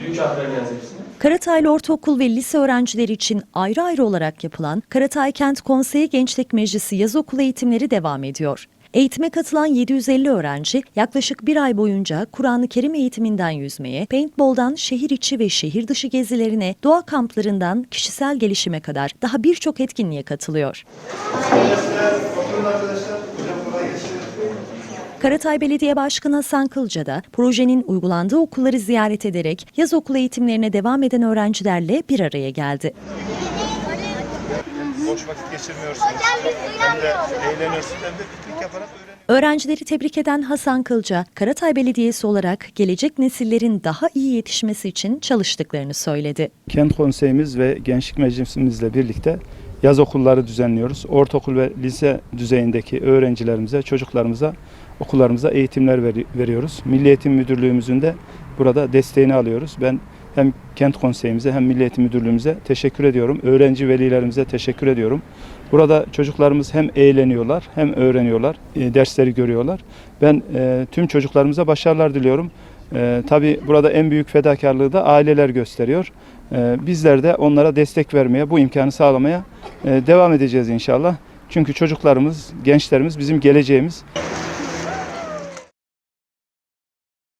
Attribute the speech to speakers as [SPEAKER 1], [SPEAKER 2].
[SPEAKER 1] Büyük harflerle yaz hepsini.
[SPEAKER 2] Karataylı Ortaokul ve Lise öğrencileri için ayrı ayrı olarak yapılan Karatay Kent Konseyi Gençlik Meclisi yaz okulu eğitimleri devam ediyor. Eğitime katılan 750 öğrenci yaklaşık bir ay boyunca Kur'an-ı Kerim eğitiminden yüzmeye, paintball'dan şehir içi ve şehir dışı gezilerine, doğa kamplarından kişisel gelişime kadar daha birçok etkinliğe katılıyor. Karatay Belediye Başkanı Hasan Kılca da projenin uygulandığı okulları ziyaret ederek yaz okulu eğitimlerine devam eden öğrencilerle bir araya geldi.
[SPEAKER 3] boş vakit geçirmiyorsunuz. Hem de eğleniyorsunuz hem de piknik yaparak öğreniyorsunuz.
[SPEAKER 2] Öğrencileri tebrik eden Hasan Kılca, Karatay Belediyesi olarak gelecek nesillerin daha iyi yetişmesi için çalıştıklarını söyledi.
[SPEAKER 4] Kent konseyimiz ve gençlik meclisimizle birlikte yaz okulları düzenliyoruz. Ortaokul ve lise düzeyindeki öğrencilerimize, çocuklarımıza, okullarımıza eğitimler veri- veriyoruz. Milli Eğitim Müdürlüğümüzün de burada desteğini alıyoruz. Ben hem kent konseyimize hem Milli Eğitim Müdürlüğümüze teşekkür ediyorum. Öğrenci velilerimize teşekkür ediyorum. Burada çocuklarımız hem eğleniyorlar hem öğreniyorlar, e, dersleri görüyorlar. Ben e, tüm çocuklarımıza başarılar diliyorum. E, tabii burada en büyük fedakarlığı da aileler gösteriyor. E, bizler de onlara destek vermeye, bu imkanı sağlamaya devam edeceğiz inşallah. Çünkü çocuklarımız, gençlerimiz bizim geleceğimiz.